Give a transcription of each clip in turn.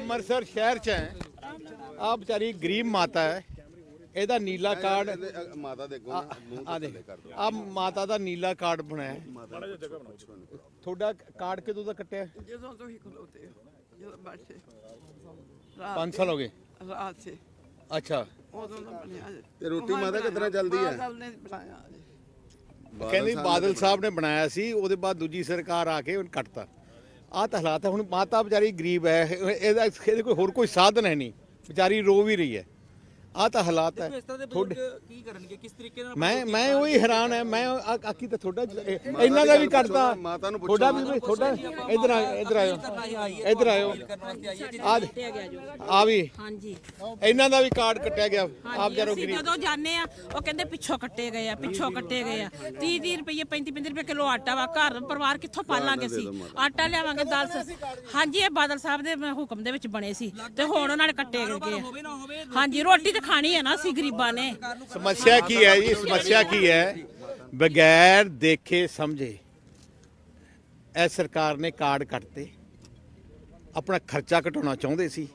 ਅੰਮ੍ਰਿਤਸਰ ਸ਼ਹਿਰ ਚ ਹੈ। ਆ ਵਿਚਾਰੀ ਗਰੀਬ ਮਾਤਾ ਹੈ। ਇਹਦਾ ਨੀਲਾ ਕਾਰਡ ਮਾਤਾ ਦੇ ਅੱਗੋਂ ਆ ਦੇ ਆ ਮਾਤਾ ਦਾ ਨੀਲਾ ਕਾਰਡ ਬਣਾਇਆ ਤੁਹਾਡਾ ਕਾਰਡ ਕਿਦੋਂ ਦਾ ਕੱਟਿਆ? ਜਦੋਂ ਤੁਸੀਂ ਖਲੋਤੇ ਹੋ, ਜਦੋਂ ਬੈਠੇ। 5 ਸਾਲ ਹੋ ਗਏ। ਰਾਤ ਸੇ ਅੱਛਾ। ਉਦੋਂ ਦਾ ਬਣਿਆ ਜੀ। ਤੇ ਰੋਟੀ ਮਾਤਾ ਕਿਸ ਤਰ੍ਹਾਂ ਚੱਲਦੀ ਹੈ? ਬਾਦਲ ਨੇ ਬਣਾਇਆ ਜੀ। ਕਹਿੰਦੀ ਬਾਦਲ ਸਾਹਿਬ ਨੇ ਬਣਾਇਆ ਸੀ ਉਹਦੇ ਬਾਅਦ ਦੂਜੀ ਸਰਕਾਰ ਆ ਕੇ ਉਹਨੇ ਕੱਟਤਾ। ਆਹ ਤਾਂ ਹਾਲਾਤ ਹੈ ਹੁਣ ਮਾਤਾ ਵਿਚਾਰੀ ਗਰੀਬ ਹੈ, ਇਹਦਾ ਇਹਦੇ ਕੋਈ ਹੋਰ ਕੋਈ ਸਾਧਨ ਹੈ ਨਹੀਂ। ਵਿਚਾਰੀ ਰੋ ਵੀ ਰਹੀ ਹੈ। ਆਹ ਤਾਂ ਹਾਲਾਤ ਹੈ। ਇਸ ਤਰ੍ਹਾਂ ਦੇ ਤੁਹਾਡੇ ਬਜ਼ੁਰਗ ਕੀ ਕਰਨਗੇ? ਕਿਸ ਤਰੀਕੇ ਨਾਲ ਮੈਂ ਮੈਂ ਉਹੀ ਹੈਰਾਨ ਹੈ। ਮੈਂ ਆ- ਆਖੀ ਤਾਂ ਤੁਹਾਡਾ ਇਹ- ਇਹਨਾਂ ਦਾ ਵੀ ਕੱਟਤਾ ਮਾਤਾ ਨੂੰ ਪੁੱਛੋ ਤੁਹਾਡਾ ਵੀ ਤੁਹਾਡਾ ਇਧਰ ਆ ਇਧਰ ਆਇਓ। ਇਧਰ ਆਇਓ। ਆ ਆ ਵੀ। ਹਾਂਜੀ। ਇਹਨਾਂ ਦਾ ਵੀ ਕਾਰਡ ਕੱਟਿਆ ਗਿਆ। ਆਪ ਜਰੋ ਗਰੀਬ। ਜਦੋਂ ਜਾਂਦੇ ਆ ਉਹ ਕਹਿੰਦੇ ਪਿੱਛੋਂ ਕੱਟੇ ਗਏ ਆ ਪਿੱਛੋਂ ਕੱਟੇ ਗਏ ਆ। 30 30 ਰੁਪਏ 35 35 ਰੁਪਏ ਕਿਲੋ ਆਟਾ ਵਾ। ਘਰ ਪਰਿਵਾਰ ਕਿੱਥੋਂ ਪਾਲਾਂਗੇ ਅਸੀਂ? ਆਟਾ ਲਿਆਵਾਂਗੇ ਦਾਲ ਸ- ਹਾਂਜੀ ਇਹ ਬਾਦਲ ਸਾਹਿਬ ਦੇ ਹੁਕਮ ਦੇ ਵਿੱਚ ਬਣੇ ਸੀ। ਤੇ ਹੁਣ ਉਹਨਾਂ ਨੇ ਕੱਟੇ ਗਏ ਆ। ਹਾਂਜੀ ਰੋਟੀ ਤਾਂ ਖਾਣੀ ਹੈ ਨਾ ਅਸੀਂ ਗਰੀਬਾਂ ਨੇ। ਸਮੱਸਿਆ ਕੀ ਹੈ ਜੀ? ਸਮੱਸਿਆ ਕੀ ਹੈ? ਬਗੈਰ ਦੇਖੇ ਸਮਝੇ, ਇਹ ਸਰਕਾਰ ਨੇ ਕਾਰਡ ਕੱਟਤੇ। ਆਪਣਾ ਖਰਚਾ ਘਟਾਉਣਾ ਚਾਹੁੰਦੇ ਸੀ।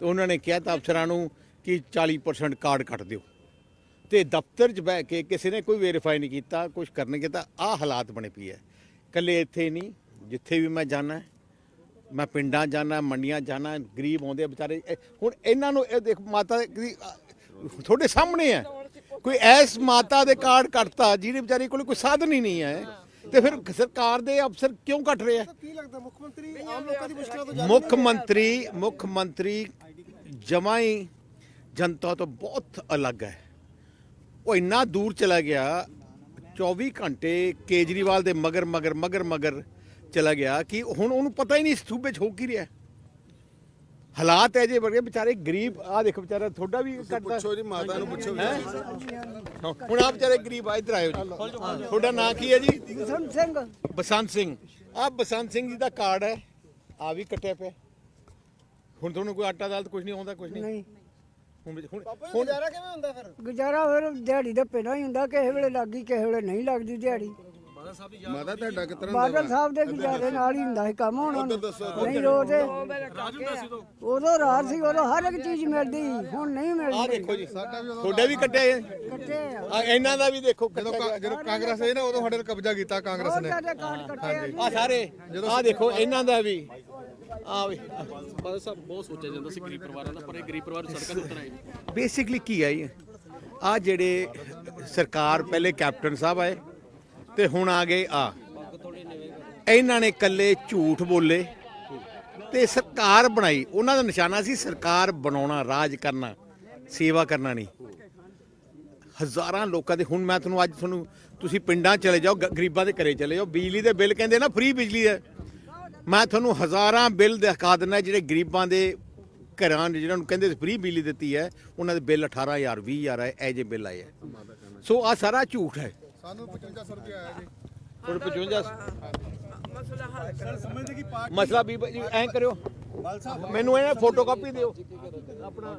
ਤੇ ਉਹਨਾਂ ਨੇ ਕਿਹਾ ਤਾਂ ਅਫਸਰਾਂ ਨੂੰ ਕਿ 40% ਕਾਰਡ ਕੱਟ ਦਿਓ। ਤੇ ਦਫ਼ਤਰ 'ਚ ਬਹਿ ਕੇ ਕਿਸੇ ਨੇ ਕੋਈ ਵੈਰੀਫਾਈ ਨਹੀਂ ਕੀਤਾ ਕੁਝ ਕਰਨਗੇ ਤਾਂ ਆਹ ਹਾਲਾਤ ਬਣੇ ਪਈ ਹੈ। ਕੱਲੇ ਇੱਥੇ ਨਹੀਂ, ਜਿੱਥੇ ਵੀ ਮੈਂ ਜਾਣਾ ਮੈਂ ਪਿੰਡਾਂ ਜਾਣਾ ਮੰਡੀਆਂ ਜਾਣਾ ਗਰੀਬ ਆਉਂਦੇ ਆ ਵਿਚਾਰੇ। ਇਹ- ਹੁਣ ਇਹਨਾਂ ਨੂੰ ਇਹ ਦੇਖ ਮਾਤਾ ਦੀ ਤੁਹਾਡੇ ਸਾਹਮਣੇ ਹੈ। ਕੋਈ ਐਸ ਮਾਤਾ ਦੇ ਕਾਰਡ ਕੱਟਤਾ ਜਿਹਦੇ ਵਿਚਾਰੀ ਕੋਲ ਕੋਈ ਸਾਧਨ ਹੀ ਨਹੀਂ ਹੈ। ਤੇ ਫਿਰ ਸਰਕਾਰ ਦੇ ਅਫਸਰ ਕਿਉਂ ਕੱਟ ਰਹੇ ਆ? ਕੀ ਲੱਗਦਾ ਮੁੱਖ ਮੰਤਰੀ ਆਮ ਲੋਕਾਂ ਦੀ ਮੁਸ਼ਕਲਾਂ ਤੋਂ ਮੁੱਖ ਮੰਤਰੀ ਮੁੱਖ ਮੰਤਰੀ ਜਮਾਂ ਹੀ ਜਨਤਾ ਤੋਂ ਬਹੁਤ ਅਲੱਗ ਹੈ। ਉਹ ਇੰਨਾ ਦੂਰ ਚਲਾ ਗਿਆ 24 ਘੰਟੇ ਕੇਜਰੀਵਾਲ ਦੇ ਮਗਰ ਮਗਰ ਮਗਰ ਮਗਰ। ਚਲਾ ਗਿਆ ਕਿ ਹੁਣ ਉਹਨੂੰ ਪਤਾ ਹੀ ਨਹੀਂ ਸੂਬੇ 'ਚ ਹੋ ਕੀ ਰਿਹਾ। ਹਾਲਾਤ ਹੈ ਜੇ ਬੜੇ ਵਿਚਾਰੇ ਗਰੀਬ ਆ ਦੇਖੋ ਵਿਚਾਰਾ ਤੁਹਾਡਾ ਵੀ ਕੱਟਦਾ ਪੁੱਛੋ ਜੀ ਮਾਤਾ ਨੂੰ ਪੁੱਛੋ ਹੈਂ? ਹੁਣ ਆ ਵਿਚਾਰੇ ਗਰੀਬ ਆ ਇੱਧਰ ਆਇਓ ਜੀ। ਤੁਹਾਡਾ ਨਾਂ ਕੀ ਹੈ ਜੀ? ਬਸੰਤ ਸਿੰਘ। ਬਸੰਤ ਸਿੰਘ। ਆ ਬਸੰਤ ਸਿੰਘ ਜੀ ਦਾ ਕਾਰਡ ਹੈ। ਆ ਵੀ ਕੱਟਿਆ ਪਿਆ। ਹੁਣ ਤੁਹਾਨੂੰ ਕੋਈ ਆਟਾ ਦਾਲ ਕੁਝ ਨਹੀਂ ਆਉਂਦਾ ਕੁਝ ਨਹੀਂ? ਨਹੀਂ। ਹੁਣ ਹੁਣ ਹੁਣ ਹੁਣ ਗੁਜ਼ਾਰਾ ਕਿਵੇਂ ਹੁੰਦਾ ਫਿਰ? ਗੁਜ਼ਾਰਾ ਫਿਰ ਦਿਹਾੜੀ ਦਾ ਪੈਣਾ ਹੀ ਹੁੰਦਾ ਕਿਸੇ ਵੇਲੇ ਲੱਗੀ ਕਿਸੇ ਵੇਲੇ ਨਹੀਂ ਲੱਗਦੀ ਦਿਹਾੜੀ। ਮਾਤਾ ਤੁਹਾਡਾ ਕਿਸ ਤਰ੍ਹਾਂ ਬਾਦਲ ਸਾਹਿਬ ਦੇ ਗੁਜ਼ਾਰੇ ਨਾਲ ਹੀ ਹੁੰਦਾ ਸੀ ਕੰਮ ਹੁਣ ਨਹੀਂ ਰੋਦੇ ਉਦੋਂ ਰਾਤ ਸੀ ਉਦੋਂ ਹਰ ਇੱਕ ਚੀਜ਼ ਮਿਲਦੀ ਹੁਣ ਨਹੀਂ ਆ ਮਿਲਦੀ ਦੇਖੋ ਜੀ ਤੁਹਾਡਾ ਵੀ ਕੱਟਿਆ ਹੈ ਕੱਟੇ ਆ। ਆ ਇਹਨਾਂ ਦਾ ਵੀ ਦੇਖੋ। ਜਦੋਂ ਕਾਂਗਰਸ ਆਈ ਨਾ ਉਦੋਂ ਸਾਡੇ ਤੇ ਕਬਜ਼ਾ ਕੀਤਾ ਕਾਂਗਰਸ ਕਾਰਡ ਕੱਟੇ ਆ ਆ ਸਾਰੇ ਆ ਦੇਖੋ ਇਹਨਾਂ ਦਾ ਵੀ। ਆ ਵੀ। ਬਾਦਲ ਸਾਹਿਬ ਬਹੁਤ ਸੋਚਿਆ ਜਾਂਦਾ ਸੀ ਗਰੀਬ ਪਰਿਵਾਰਾਂ ਦਾ ਪਰ ਇਹ ਗਰੀਬ ਪਰਿਵਾਰ ਸੜਕਾਂ ਦੇ ਉੱਤਰ ਆਏ। ਨੇ ਬੇਸਿਕਲੀ ਕੀ ਹੈ ਆ ਜਿਹੜੇ ਸਰਕਾਰ ਪਹਿਲੇ ਕੈਪਟਨ ਸਾਹਿਬ ਆਏ ਤੇ ਹੁਣ ਆ ਗਏ ਆ। ਇਹਨਾਂ ਨੇ ਇਕੱਲੇ ਝੂਠ ਬੋਲੇ ਤੇ ਸਰਕਾਰ ਬਣਾਈ। ਉਹਨਾਂ ਦਾ ਨਿਸ਼ਾਨਾ ਸੀ ਸਰਕਾਰ ਬਣਾਉਣਾ, ਰਾਜ ਕਰਨਾ, ਸੇਵਾ ਕਰਨਾ ਨਹੀਂ। ਹਜ਼ਾਰਾਂ ਲੋਕਾਂ ਦੇ ਹੁਣ ਮੈਂ ਤੁਹਾਨੂੰ ਅੱਜ ਤੁਹਾਨੂੰ ਤੁਸੀਂ ਪਿੰਡਾਂ ਚਲੇ ਜਾਓ ਗਰੀਬਾਂ ਦੇ ਘਰੇ ਚਲੇ ਜਾਓ। ਬਿਜਲੀ ਦੇ ਬਿੱਲ ਕਹਿੰਦੇ ਨਾ ਫ੍ਰੀ ਬਿਜਲੀ ਹੈ ਮੈਂ ਤੁਹਾਨੂੰ ਹਜ਼ਾਰਾਂ ਬਿੱਲ ਦਿਖਾ ਦਿੰਦਾ, ਜਿਹੜੇ ਗਰੀਬਾਂ ਦੇ ਘਰਾਂ ਦੇ ਜਿਹਨਾਂ ਨੂੰ ਕਹਿੰਦੇ ਫ੍ਰੀ ਬਿਜਲੀ ਦਿੱਤੀ ਹੈ, ਉਹਨਾਂ ਦੇ ਬਿੱਲ 18000 20000 ਹੈ ਇਹ ਜੇ ਬਿੱਲ ਆਏ ਹੈ। ਸੋ ਆ ਸਾਰਾ ਝੂਠ ਹੈ। ਸਾਨੂੰ 5500 ਰੁਪਏ ਆਇਆ ਜੀ। ਹੁਣ 55 ਮਸਲਾ ਹੱਲ ਸਰ ਸਮਝਦੇ ਕਿ ਪਾਰਟੀ ਮਸਲਾ ਵੀ ਐਂ ਕਰਿਓ। ਮੈਨੂੰ ਇਹਨਾਂ ਫੋਟੋ ਕਾਪੀ ਦਿਓ। ਆਪਣਾ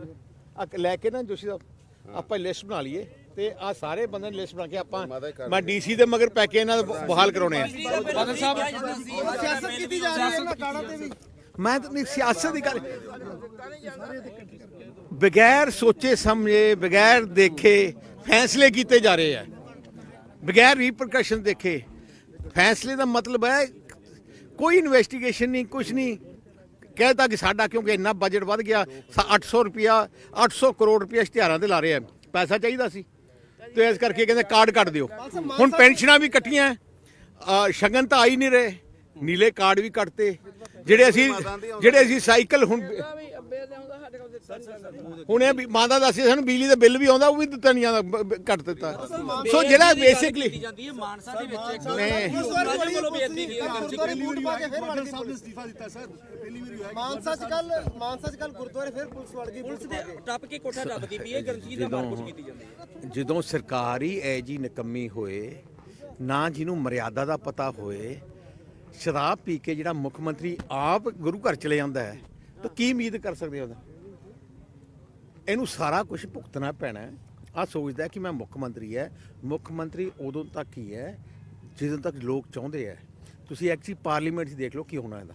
ਆ ਲੈ ਕੇ ਨਾ ਜੋਸ਼ੀ ਸਾਹਿਬ ਆਪਾਂ ਲਿਸਟ ਬਣਾ ਲਈਏ ਤੇ ਆ ਸਾਰੇ ਬੰਦੇ ਨੇ ਲਿਸਟ ਬਣਾ ਕੇ ਆਪਾਂ ਮੈਂ ਡੀਸੀ ਦੇ ਮਗਰ ਪੈ ਕੇ ਇਹਨਾਂ ਦਾ ਬਹਾਲ ਕਰਾਉਣੇ ਆ। ਬਾਦਲ ਸਾਹਿਬ ਸਿਆਸਤ ਕੀਤੀ ਜਾ ਰਹੀ ਹੈ ਇਹਨਾਂ ਕਾਰਡਾਂ ਤੇ ਵੀ। ਮੈਂ ਤਾਂ ਨਹੀਂ ਸਿਆਸਤ ਦੀ ਗੱਲ ਬਗੈਰ ਸੋਚੇ ਸਮਝੇ ਬਗੈਰ ਦੇਖੇ ਫੈਸਲੇ ਕੀਤੇ ਜਾ ਰਹੇ ਆ। ਬਗੈਰ ਰੀਪਰਕਸ਼ਨ ਦੇਖੇ, ਫੈਸਲੇ ਦਾ ਮਤਲਬ ਹੈ, ਕੋਈ ਇਨਵੈਸਟੀਗੇਸ਼ਨ ਨਹੀਂ ਕੁਝ ਨਹੀਂ। ਕਹਿਤਾ ਕਿ ਸਾਡਾ ਕਿਉਂਕਿ ਇੰਨਾ ਬਜਟ ਵੱਧ ਗਿਆ, ਸਾ- 800 ਰੁਪਿਆ 800 ਕਰੋੜ ਰੁਪਿਆ ਇਸ਼ਤਿਹਾਰਾਂ ਤੇ ਲਾ ਰਹੇ ਆ ਪੈਸਾ ਚਾਹੀਦਾ ਸੀ। ਤੇ ਇਸ ਕਰਕੇ ਕਹਿੰਦੇ ਕਾਰਡ ਕੱਟ ਦਿਓ। ਹੁਣ ਪੈਨਸ਼ਨਾਂ ਵੀ ਕੱਟੀਆਂ ਸ਼ਗਨ ਤਾਂ ਆ ਹੀ ਨਹੀਂ ਰਹੇ। ਨੀਲੇ ਕਾਰਡ ਵੀ ਕੱਟਤੇ। ਜਿਹੜੇ ਅਸੀਂ ਜਿਹੜੇ ਅਸੀਂ ਸਾਈਕਲ ਹੁਣ ਹੁਣ ਇਹ ਵੀ ਮਾਂ ਦਾ ਦੱਸਿਆ ਸਾਨੂੰ ਬਿਜਲੀ ਦਾ ਬਿੱਲ ਵੀ ਆਉਂਦਾ ਉਹ ਵੀ ਦਿੱਤਾ ਨਹੀਂ ਆਉਂਦਾ ਕੱਟ ਦਿੱਤਾ। ਸੋ ਜਿਹੜਾ ਬੇਸਿਕਲੀ ਜਾਂਦੀ ਹੈ ਮਾਨਸਾ ਦੇ ਵਿੱਚ ਇੱਕ ਨਹੀਂ। ਰਾਜੇ ਵੱਲੋਂ ਬੇਅਦਬੀ ਕੀਤੀ ਗੁਰਦੁਆਰੇ ਬੂਟ ਪਾ ਕੇ ਫਿਰ ਵੜ ਗਈ ਸਾਹਿਬ ਨੇ ਅਸਤੀਫਾ ਦਿੱਤਾ ਸਰ। ਪਹਿਲੀ ਵਾਰੀ ਹੋਇਆ ਮਾਨਸਾ ਚ ਕੱਲ ਮਾਨਸਾ ਚ ਕੱਲ ਗੁਰਦੁਆਰੇ ਫਿਰ ਪੁਲਿਸ ਵੜ ਗਈ ਪੁਲਿਸ ਦੇ ਟੱਪ ਕੇ ਕੋਠਾ ਦੱਬਦੀ ਪਈ ਹੈ ਗਰੰਟੀ ਦਾ ਮਾਰਕੁੱਟ ਕੀਤੀ ਜਾਂਦੀ ਹੈ ਜਦੋਂ ਸਰਕਾਰ ਹੀ ਐ ਜੀ ਨਕੰਮੀ ਹੋਏ ਨਾ ਜਿਹਨੂੰ ਮਰਿਆਦਾ ਦਾ ਪਤਾ ਹੋਏ ਸ਼ਰਾਬ ਪੀ ਕੇ ਜਿਹੜਾ ਮੁੱਖ ਮੰਤਰੀ ਆਪ ਗੁਰੂ ਘਰ ਚਲੇ ਜਾਂਦਾ ਹੈ, ਤਾਂ ਕੀ ਉਮੀਦ ਕਰ ਸਕਦੇ ਉਹਦਾ? ਇਹਨੂੰ ਸਾਰਾ ਕੁਝ ਭੁਗਤਣਾ ਪੈਣਾ ਆ ਸੋਚਦਾ ਕਿ ਮੈਂ ਮੁੱਖ ਮੰਤਰੀ ਹੈ। ਮੁੱਖ ਮੰਤਰੀ ਉਦੋਂ ਤੱਕ ਹੀ ਹੈ, ਜਦੋਂ ਤੱਕ ਲੋਕ ਚਾਹੁੰਦੇ ਹੈ। ਤੁਸੀਂ ਐਕਚੁਅਲੀ ਪਾਰਲੀਮੈਂਟ 'ਚ ਦੇਖ ਲਓ ਕੀ ਹੋਣਾ ਇਹਦਾ।